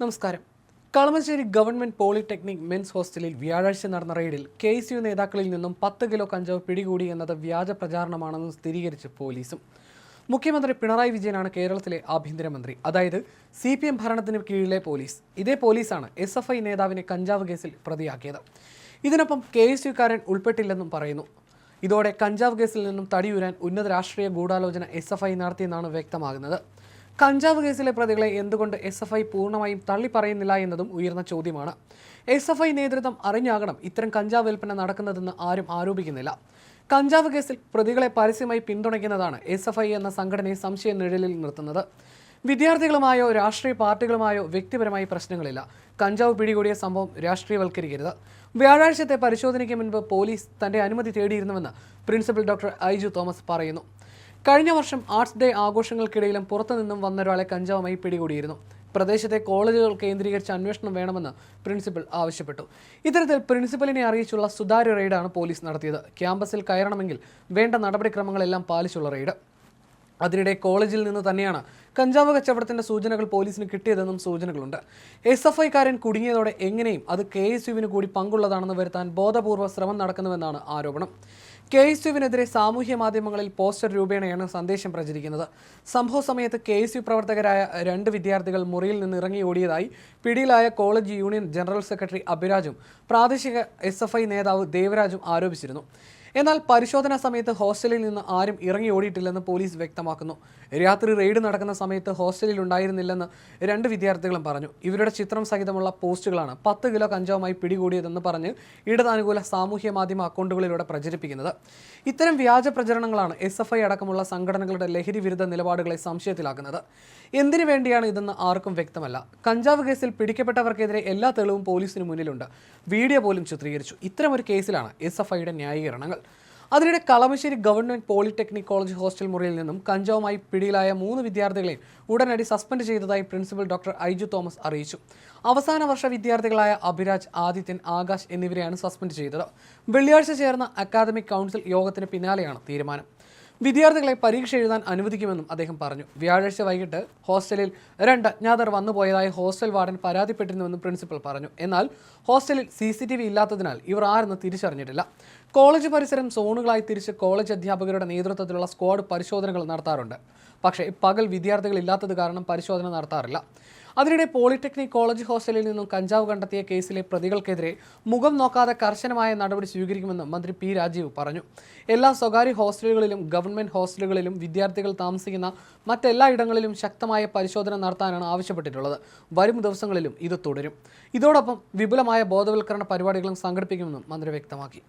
നമസ്കാരം. Kalamassery government polytechnic men's ഹോസ്റ്റലിൽ വ്യാഴാഴ്ച നടന്ന റെയ്ഡിൽ കെ എസ് യു നേതാക്കളിൽ നിന്നും പത്ത് കിലോ കഞ്ചാവ് പിടികൂടി എന്നത് വ്യാജ പ്രചാരണമാണെന്ന് സ്ഥിരീകരിച്ച് പോലീസും. മുഖ്യമന്ത്രി പിണറായി വിജയനാണ് കേരളത്തിലെ ആഭ്യന്തരമന്ത്രി. അതായത് സി പി എം ഭരണത്തിന് കീഴിലെ പോലീസ്. ഇതേ പോലീസാണ് എസ് എഫ് ഐ നേതാവിനെ കഞ്ചാവ് കേസിൽ പ്രതിയാക്കിയത്. ഇതിനൊപ്പം കെ എസ് യുക്കാരൻ ഉൾപ്പെട്ടില്ലെന്നും പറയുന്നു. ഇതോടെ കഞ്ചാവ് കേസിൽ നിന്നും തടിയുരാൻ ഉന്നത രാഷ്ട്രീയ ഗൂഢാലോചന എസ് എഫ് ഐ നടത്തിയെന്നാണ് വ്യക്തമാകുന്നത്. കഞ്ചാവ് കേസിലെ പ്രതികളെ എന്തുകൊണ്ട് എസ് എഫ് ഐ പൂർണമായും തള്ളിപ്പറയുന്നില്ല എന്നതും ഉയർന്ന ചോദ്യമാണ്. എസ് എഫ് ഐ നേതൃത്വം അറിഞ്ഞാകണം ഇത്തരം കഞ്ചാവ് വിൽപ്പന നടക്കുന്നതെന്ന് ആരും ആരോപിക്കുന്നില്ല. കഞ്ചാവ് കേസിൽ പ്രതികളെ പരസ്യമായി പിന്തുണയ്ക്കുന്നതാണ് എസ് എഫ് ഐ എന്ന സംഘടനയെ സംശയ നിഴലിൽ നിർത്തുന്നത്. വിദ്യാർത്ഥികളുമായോ രാഷ്ട്രീയ പാർട്ടികളുമായോ വ്യക്തിപരമായി പ്രശ്നങ്ങളില്ല. കഞ്ചാവ് പിടികൂടിയ സംഭവം രാഷ്ട്രീയവൽക്കരിക്കരുത്. വ്യാഴാഴ്ചത്തെ പരിശോധനയ്ക്ക് മുൻപ് പോലീസ് തന്റെ അനുമതി തേടിയിരുന്നുവെന്ന് പ്രിൻസിപ്പൽ ഡോക്ടർ ഐജു തോമസ് പറയുന്നു. കഴിഞ്ഞ വർഷം ആർട്സ് ഡേ ആഘോഷങ്ങൾക്കിടയിലും പുറത്തുനിന്നും വന്ന ഒരാളെ കഞ്ചാവുമായി പിടികൂടിയിരുന്നു. പ്രദേശത്തെ കോളേജുകൾ കേന്ദ്രീകരിച്ച് അന്വേഷണം വേണമെന്ന് പ്രിൻസിപ്പൽ ആവശ്യപ്പെട്ടു. ഇത്തരത്തിൽ പ്രിൻസിപ്പലിനെ അറിയിച്ചുള്ള സുതാര്യ റെയ്ഡാണ് പോലീസ് നടത്തിയത്. ക്യാമ്പസിൽ കയറണമെങ്കിൽ വേണ്ട നടപടിക്രമങ്ങളെല്ലാം പാലിച്ചുള്ള റെയ്ഡ്. അതിനിടെ കോളേജിൽ നിന്ന് തന്നെയാണ് കഞ്ചാവ് കച്ചവടത്തിന്റെ സൂചനകൾ പോലീസിന് കിട്ടിയതെന്നും സൂചനകളുണ്ട്. എസ് എഫ് ഐക്കാരൻ കുടുങ്ങിയതോടെ എങ്ങനെയും അത് കെ എസ് യുവിന് കൂടി പങ്കുള്ളതാണെന്ന് വരുത്താൻ ബോധപൂർവ ശ്രമം നടക്കുന്നുവെന്നാണ് ആരോപണം. കെ എസ് യുവിനെതിരെ സാമൂഹ്യ മാധ്യമങ്ങളിൽ പോസ്റ്റർ രൂപേണയാണ് സന്ദേശം പ്രചരിക്കുന്നത്. സംഭവ സമയത്ത് കെ എസ് യു പ്രവർത്തകരായ രണ്ട് വിദ്യാർത്ഥികൾ മുറിയിൽ നിന്ന് ഇറങ്ങി ഓടിയതായി പിടിയിലായ കോളേജ് യൂണിയൻ ജനറൽ സെക്രട്ടറി അഭിരാജും പ്രാദേശിക എസ് എഫ് ഐ നേതാവ് ദേവരാജും ആരോപിച്ചിരുന്നു. എന്നാൽ പരിശോധനാ സമയത്ത് ഹോസ്റ്റലിൽ നിന്ന് ആരും ഇറങ്ങി ഓടിയിട്ടില്ലെന്ന് പോലീസ് വ്യക്തമാക്കുന്നു. രാത്രി റെയ്ഡ് നടക്കുന്ന സമയത്ത് ഹോസ്റ്റലിൽ ഉണ്ടായിരുന്നില്ലെന്ന് രണ്ട് വിദ്യാർത്ഥികളും പറഞ്ഞു. ഇവരുടെ ചിത്രം സഹിതമുള്ള പോസ്റ്റുകളാണ് പത്ത് കിലോ കഞ്ചാവുമായി പിടികൂടിയതെന്ന് പറഞ്ഞ് ഇടതാനുകൂല സാമൂഹ്യ മാധ്യമ അക്കൗണ്ടുകളിലൂടെ പ്രചരിപ്പിക്കുന്നത്. ഇത്തരം വ്യാജ പ്രചരണങ്ങളാണ് എസ് എഫ് ഐ അടക്കമുള്ള സംഘടനകളുടെ ലഹരി വിരുദ്ധ നിലപാടുകളെ സംശയത്തിലാക്കുന്നത്. എന്തിനു വേണ്ടിയാണ് ഇതെന്ന് ആർക്കും വ്യക്തമല്ല. കഞ്ചാവ് കേസിൽ പിടിക്കപ്പെട്ടവർക്കെതിരെ എല്ലാ തെളിവും പോലീസിന് മുന്നിലുണ്ട്. വീഡിയോ പോലും ചിത്രീകരിച്ചു. ഇത്തരമൊരു കേസിലാണ് എസ് എഫ് ഐയുടെ ന്യായീകരണങ്ങൾ. അതിനിടെ Kalamassery government polytechnic college hostel മുറിയിൽ നിന്നും കഞ്ചാവുമായി പിടിയിലായ മൂന്ന് വിദ്യാർത്ഥികളെ ഉടനടി സസ്പെൻഡ് ചെയ്തതായി പ്രിൻസിപ്പൽ ഡോക്ടർ ഐജു തോമസ് അറിയിച്ചു. അവസാന വർഷ വിദ്യാർത്ഥികളായ അഭിരാജ് ആദിത്യൻ ആകാശ് എന്നിവരെയാണ് സസ്പെൻഡ് ചെയ്തത്. വെള്ളിയാഴ്ച ചേർന്ന അക്കാദമിക് കൗൺസിൽ യോഗത്തിന് പിന്നാലെയാണ് തീരുമാനം. വിദ്യാർത്ഥികളെ പരീക്ഷ എഴുതാൻ അനുവദിക്കുമെന്നും അദ്ദേഹം പറഞ്ഞു. വ്യാഴാഴ്ച വൈകിട്ട് ഹോസ്റ്റലിൽ രണ്ട് അജ്ഞാതർ വന്നുപോയതായി ഹോസ്റ്റൽ വാർഡൻ പരാതിപ്പെട്ടിരുന്നുവെന്നും പ്രിൻസിപ്പൽ പറഞ്ഞു. എന്നാൽ ഹോസ്റ്റലിൽ സി സി ടി വി ഇല്ലാത്തതിനാൽ ഇവർ ആരെന്ന് തിരിച്ചറിഞ്ഞിട്ടില്ല. കോളേജ് പരിസരം സോണുകളായി തിരിച്ച് കോളേജ് അധ്യാപകരുടെ നേതൃത്വത്തിലുള്ള സ്ക്വാഡ് പരിശോധനകൾ നടത്താറുണ്ട്. പക്ഷേ പകൽ വിദ്യാർത്ഥികൾ ഇല്ലാത്തത് കാരണം പരിശോധന നടത്താറില്ല. അതിനിടെ പോളിടെക്നിക് കോളേജ് ഹോസ്റ്റലിൽ നിന്നും കഞ്ചാവ് കണ്ടെത്തിയ കേസിലെ പ്രതികൾക്കെതിരെ മുഖം നോക്കാതെ കർശനമായ നടപടി സ്വീകരിക്കുമെന്ന് മന്ത്രി പി രാജീവ് പറഞ്ഞു. എല്ലാ സ്വകാര്യ ഹോസ്റ്റലുകളിലും ഗവൺമെന്റ് ഹോസ്റ്റലുകളിലും വിദ്യാർത്ഥികൾ താമസിക്കുന്ന മറ്റെല്ലാ ഇടങ്ങളിലും ശക്തമായ പരിശോധന നടത്താനാണ് ആവശ്യപ്പെട്ടിട്ടുള്ളത്. വരും ദിവസങ്ങളിലും ഇത് തുടരും. ഇതോടൊപ്പം വിപുലമായ ബോധവൽക്കരണ പരിപാടികളും സംഘടിപ്പിക്കുമെന്നും മന്ത്രി വ്യക്തമാക്കി.